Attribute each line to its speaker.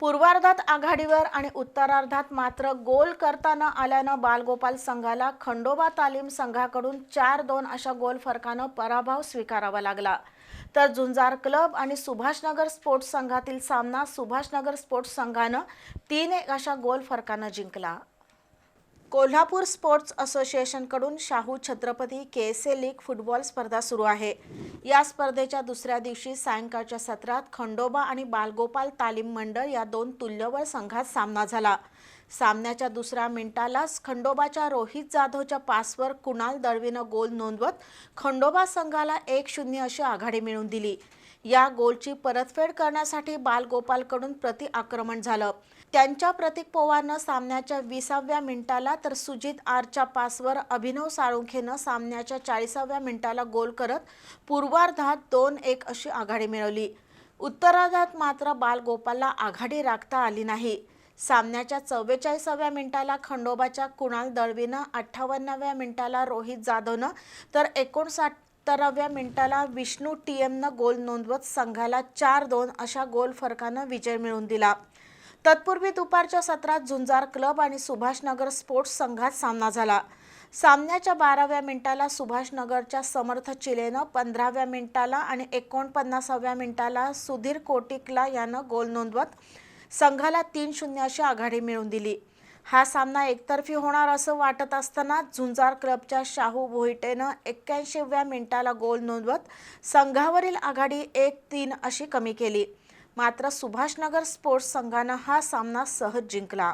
Speaker 1: पूर्वार्धात आघाडीवर आणि उत्तरार्धात मात्र गोल करताना आल्यानं बालगोपाल संघाला खंडोबा तालीम संघाकडून चार दोन अशा गोल फरकानं पराभव स्वीकारावा लागला. तर झुंजार क्लब आणि सुभाषनगर स्पोर्ट्स संघातील सामना सुभाषनगर स्पोर्ट्स संघानं तीन एक अशा गोल फरकानं जिंकला. Kolhapur sports असोसिएशनकडून Shahu Chhatrapati K S A league football स्पर्धा सुरू आहे. या स्पर्धेच्या दुसऱ्या दिवशी सायंकाळच्या सत्रात खंडोबा आणि बालगोपाल तालीम मंडळ या दोन तुल्यबळ संघात सामना झाला. सामन्याच्या दुसऱ्या मिनिटालाच खंडोबाच्या रोहित जाधवच्या पासवर कुणाल दळवीनं गोल नोंदवत खंडोबा संघाला एक शून्य अशी आघाडी मिळवून दिली. या गोलची परतफेड करण्यासाठी बालगोपालकडून प्रति आक्रमण झालं. त्यांच्या प्रतीक पोवारनं सामन्याच्या विसाव्या मिनिटाला तर सुजित आरच्या पासवर अभिनव साळुंखेनं सामन्याच्या चाळीसाव्या मिनिटाला गोल करत पूर्वार्धात दोन एक अशी आघाडी मिळवली. उत्तरार्धात मात्र बालगोपालला आघाडी राखता आली नाही. सामन्याच्या चव्वेचाळीसाव्या मिनिटाला खंडोबाच्या कुणाल दळवीनं अठ्ठावन्नाव्या मिनिटाला रोहित जाधवनं तर एकोणसाठराव्या मिनिटाला विष्णू टी एमनं गोल नोंदवत संघाला चार दोन अशा गोल फरकानं विजय मिळवून दिला. तत्पूर्वी दुपारच्या सत्रात झुंजार क्लब आणि सुभाषनगर स्पोर्ट्स संघात सामना झाला. सामन्याच्या बाराव्या मिनिटाला सुभाषनगरच्या समर्थ चिलेनं पंधराव्या मिनिटाला आणि एकोणपन्नासाव्या मिनिटाला सुधीर कोटिकला यानं गोल नोंदवत संघाला तीन शून्य अशी आघाडी मिळवून दिली. हा सामना एकतर्फी होणार असं वाटत असताना झुंजार क्लबच्या शाहू भोईटेनं एक्क्याऐंशीव्या मिनिटाला गोल नोंदवत संघावरील आघाडी एक तीन अशी कमी केली. मात्र सुभाषनगर स्पोर्ट्स संघानं हा सामना सहज जिंकला.